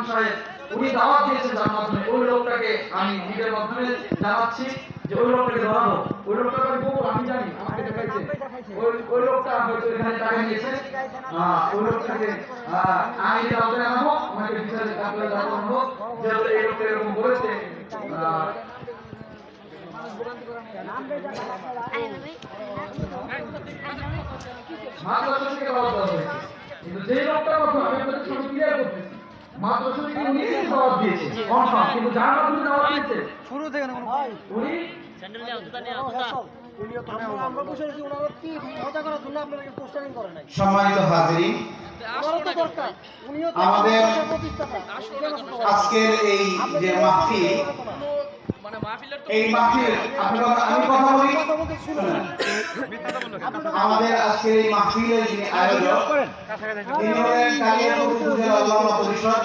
ইমাম সাহেব, উনি দাওয়াত দিয়েছেন যার মাধ্যমে। ওই লোকটাকে আমি ভিডিওর মাধ্যমে জানাচ্ছি যে ওই লোকটাকে ধরাবো। ওই লোকটাকে আমি বলব, আমি জানি, আমাকে দেখাইছে। ওই ওই লোকটা হয়তো এখানে টাকা নিয়েছে ওই লোকটাকে আমি দাওয়াতে আনব আমাকে বিচারে কাপড়ে দাওয়াতে আনব যেহেতু এই লোকটা এরকম বলেছে মাদ্রাসা থেকে দাওয়াত দেওয়া কিন্তু যে লোকটার কথা আমি আপনাদের সামনে ক্লিয়ার করতেছি শুরু থেকে না কোনো উনি? করে নাই? সম্মানিত আমাদের আজকের এই যে মাহফিল মানে এই মাহফিল আপনারা আমি কথা বলি? আমাদের আজকের এই মাহফিলের যিনি আয়োজক তিনি হলেন কালিয়াপুর উপজেলা ওলামা পরিষদ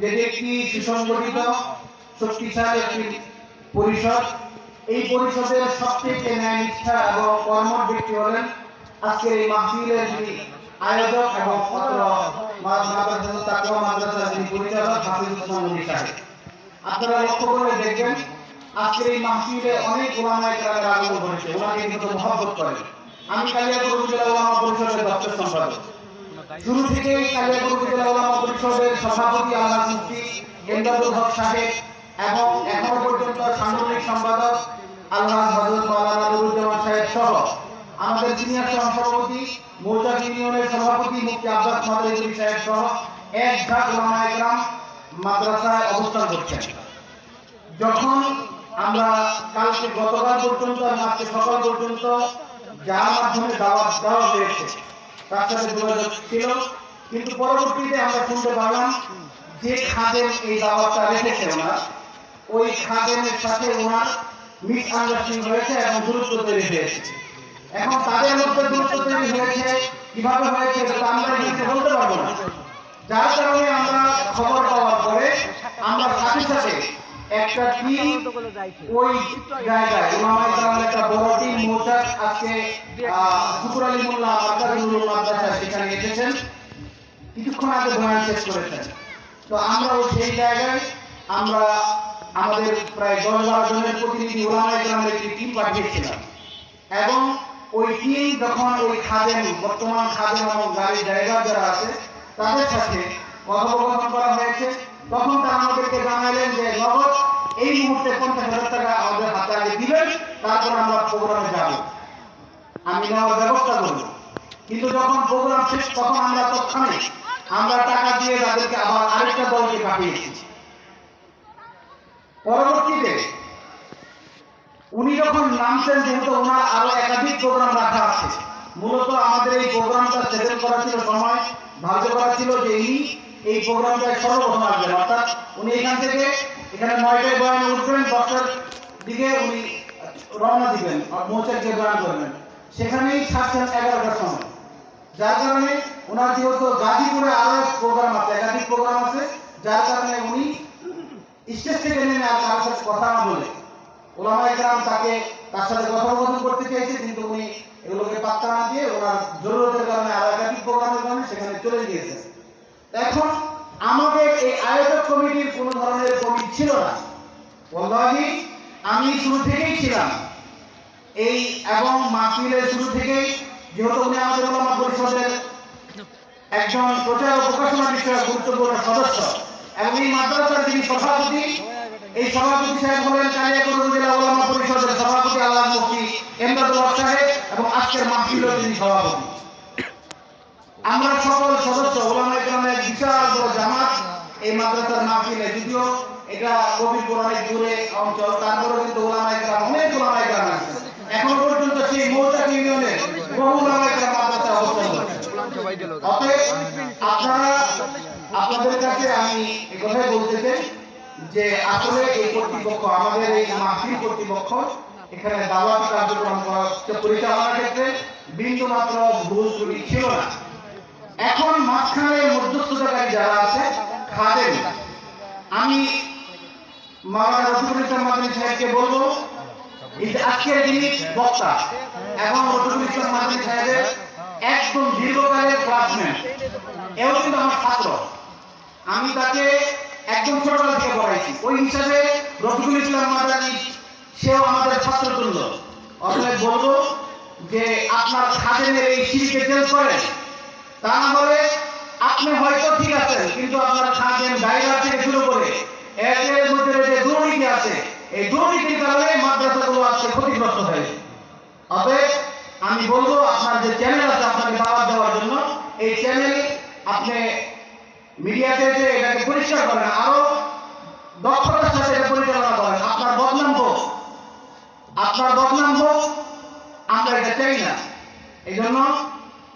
যেটি একটি সুসংগঠিত শক্তিশালী একটি পরিষদ। এই পরিষদের সবথেকে ন্যায় নিষ্ঠা এবং কর্মঠ ব্যক্তি হলেন আজকের এই মাহফিলের যিনি আয়োজক এবং অত্র মাদ্রাসা যিনি পরিচালক হাফিজ মুনি সাহেব। আপনারা লক্ষ্য করে দেখবেন আজকের এই মাহফিলে অনেক ওলামায়ে কেরামের আগমন ঘটেছে। ওনাকে কিন্তু মহব্বত করেন। আমি কালিয়াপুর উপজেলা ওলামা পরিষদের দপ্তর সম্পাদক। শুরু থেকেই কালিয়াপুর উপজেলা ওলামা পরিষদের সভাপতি, আল্লাহ মুফতি এমদাদুল হক সাহেব এবং এখনও পর্যন্ত সাংগঠনিক সম্পাদক আল্লাহ হজরত মাওলানা নুরুজ্জামান সাহেব সহ আমাদের সিনিয়র সভাপতি মৌজাক ইউনিয়নের সভাপতি, মুফতি আব্বাস মাদারী সাহেব সহ এক ঝাঁক ওলামা মাদ্রাসায় অবস্থান করছেন। যখন আমরা কালকে গতকাল পর্যন্ত আজকে সকাল পর্যন্ত যার মাধ্যমে দাওয়াত দেওয়া হয়েছে। তার সাথে যোগাযোগ ছিল। কিন্তু পরবর্তীতে আমরা শুনতে পারলাম যে খাদেম এই দাওয়াতটা রেখেছে ওনার। ওই খাদেমের সাথে ওনার মিস আন্ডারস্ট্যান্ডিং হয়েছে এবং দূরত্ব তৈরি হয়েছে। এখন তাদের মধ্যে দূরত্ব তৈরি হয়েছে, কীভাবে হয়েছে সেটা আমরা এখানে বলতে পারব না। যার কারণে আমরা খবর পাওয়ার পরে আমরা সাথে সাথে একটা ওই জায়গায় একটা বড় আজকে সেখানে এসেছেন। কিছুক্ষণ আগে শেষ করেছেন। তো সেই জায়গায়, আমরা আমাদের প্রায় দশ বারো জনের প্রতিনিধি ওলামাই গ্রামের একটি টিম পাঠিয়েছিলাম। এবং ওই টিম যখন ওই খাদেম, বর্তমান খাদেম এবং গাড়ি ড্রাইভার যারা আছে, তাদের সাথে কথোপকথন করা হয়েছে। তখন তারা আমাদেরকে জানালেন যে, নগদ এই মুহূর্তে পঞ্চাশ হাজার টাকা আমাদের হাতে আগে দিবেন, তারপর আমরা প্রোগ্রামে যাব। আমি নেওয়ার ব্যবস্থা করব। কিন্তু যখন প্রোগ্রাম শেষ, তখন আমরা তৎক্ষণে আমরা টাকা দিয়ে তাদেরকে আবার আরেকটা দলকে পাঠিয়েছি পরবর্তীতে উনি যখন নামছেন, যেহেতু ওনার আরও একাধিক প্রোগ্রাম রাখা আছে, মূলত আমাদের এই প্রোগ্রামটা সেটেল করা ছিল সময়, ধার্য করা ছিল যে ইনি এই প্রোগ্রামটায় সর্বপ্রথম আসবেন। অর্থাৎ উনি এখান থেকে এখানে নয়টায় বয়ানে উঠবেন, দশটার দিকে উনি রওনা দিবেন মৌচাকে বয়ান করবেন। সেখানেই ছাড়ছেন এগারোটার সময়। যার কারণে ওনার যেহেতু গাজীপুরে আরও প্রোগ্রাম আছে, একাধিক প্রোগ্রাম আছে, যার কারণে উনি স্টেজ থেকে নেমে আর কারোর সাথে কথা না বলে। ওলামা ইকরাম তাকে, তার সাথে কথোপকথন করতে চেয়েছে কিন্তু উনি এগুলোকে পাত্তা না দিয়ে ওনার জরুরতের কারণে আর একাধিক প্রোগ্রামের কারণে সেখানে চলে গিয়েছে এখন আমাদের এই আয়োজক কমিটির কোনো ধরনের কমিটি ছিল না। ওয়াল্লাহি আমি শুরু থেকেই ছিলাম। এই এবং মাহফিলের শুরু থেকেই, যেহেতু উনি আমাদের ওলামা পরিষদের একজন প্রচার ও প্রকাশনা গুরুত্বপূর্ণ সদস্য, এবং এই মাদ্রাসার যিনি সভাপতি, এই সভাপতি সাহেব হলেন কালিয়াকুর ওলামা পরিষদের সভাপতি আল্লাহ মুফতি এমদাদুল হক সাহেব এবং আজকের মাহফিলের যিনি সভাপতি। আমরা সকল সদস্য ওলামা এই মাদ্রাসার মাহফিলে যদিও এটা কবিরপুর অনেক দূরে অঞ্চল, তারপরেও কিন্তু ওলামা ইকরাম অনেক ওলামা ইকরাম আছে। এখনও পর্যন্ত সেই মৌচাক ইউনিয়নের বহু ওলামা ইকরাম মাদ্রাসা অবস্থান করছে। আপনারা, আপনাদের কাছে আমি কথাই বলতে চাই যে আসলে এই কর্তৃপক্ষ, আমাদের এই মাহফিল কর্তৃপক্ষ এখানে দাওয়াত কার্যক্রম করা পরিচালনার ক্ষেত্রে বিন্দু মাত্র ভুল ছিল না। এখন মাঝখানে মধ্যস্থতাকারী যারা আছে খাদেম। আমি মাওলানা রফিকুল ইসলাম মাদানী সাহেবকে বলব আজকের যিনি বক্তা এবং রফিকুল ইসলাম মাদানী সাহেবের একদম দীর্ঘকালের ক্লাসমেট এও কিন্তু আমার ছাত্র। আমি তাকে একদম ছোটবেলা থেকে পড়াইছি। ওই হিসাবে রফিকুল ইসলাম মাদানি সেও আমাদের ছাত্র তুল্য অতএব বলব যে আপনার খাদেনের এই সিঁড়িকে চেঞ্জ করেন, তা না হলে আপনি হয়তো ঠিক আছেন কিন্তু আপনার খাদেন ড্রাইভার থেকে শুরু করে। এর মধ্যে যে দুর্নীতি আছে, এই দুর্নীতির কারণে মাদ্রাসাগুলো আজকে ক্ষতিগ্রস্ত হয়েছে। অতএব আমি বলব, আপনার যে চ্যানেল আছে আপনাকে দাওয়াত দেওয়ার জন্য, এই চ্যানেল আপনি মিডিয়াতে যে এটাকে পরিষ্কার করেন, আরও দক্ষতার সাথে এটা পরিচালনা করেন, আপনার বদনাম হোক। আপনার বদনাম হোক, আমরা এটা চাই না। এই জন্য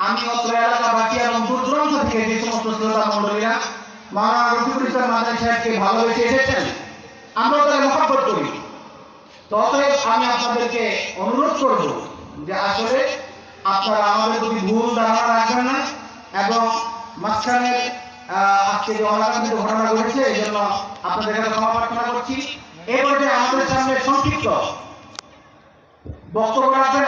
আমি অত্র এলাকাবাসী এবং দূর দূরান্ত থেকে যে সমস্ত শ্রোতা মন্ডলীরা মাওলানা রফিকুল ইসলাম মাদানী সাহেবকে ভালোবেসে এসেছেন, আমরা তাদের মহাব্বত করি। তো আমি আপনাদেরকে অনুরোধ করব যে আসলে আপনারা আমাদের প্রতি ভুল ধারণা রাখবেন না এবং মাঝখানে আজকে যে অনাকাঙ্ক্ষিত ঘটনা ঘটেছে, এই জন্য আপনাদের কাছে ক্ষমা প্রার্থনা করছি। এ পর্যায়ে আমাদের সামনে সংক্ষিপ্ত বক্তব্য রাখবেন